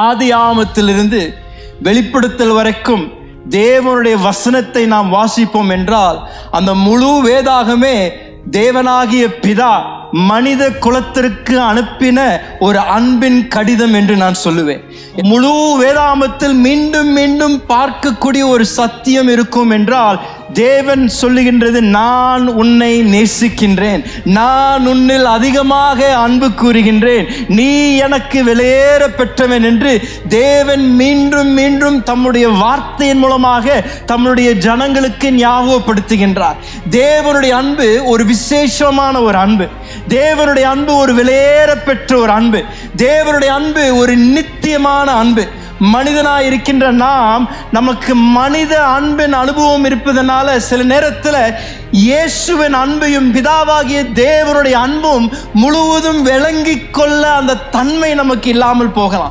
ஆதி ஆமத்திலிருந்து வெளிப்படுத்தல் வரைக்கும் தேவனுடைய வசனத்தை நாம் வாசிப்போம் என்றால் அந்த முழு வேதாகமே தேவனாகிய பிதா மனித குலத்திற்கு அனுப்பின ஒரு அன்பின் கடிதம் என்று நான் சொல்லுவேன். முழு வேதாமத்தில் மீண்டும் மீண்டும் பார்க்கக்கூடிய ஒரு சத்தியம் இருக்கும் என்றால் தேவன் சொல்லுகின்றது நான் உன்னை நேசிக்கின்றேன். நான் உன்னில் அதிகமாக அன்பு கூறுகின்றேன். நீ எனக்கு வெளியேற பெற்றவன் என்று தேவன் மீண்டும் மீண்டும் தம்முடைய வார்த்தையின் மூலமாக தம்முடைய ஜனங்களுக்கு ஞாபகப்படுத்துகின்றார். தேவனுடைய அன்பு ஒரு விசேஷமான ஒரு அன்பு. தேவனுடைய அன்பு ஒரு வெளியேற பெற்ற ஒரு அன்பு. தேவனுடைய அன்பு ஒரு நித்தியமான அன்பு. மனிதனாக இருக்கின்ற நாம் நமக்கு மனித அன்பின் அனுபவம் இருப்பதனால சில நேரத்தில் இயேசுவின் அன்பையும் பிதாவாகிய தேவனுடைய அன்பும் முழுவதும் விளங்கிக் கொள்ள அந்த தன்மை நமக்கு இல்லாமல் போகலாம்.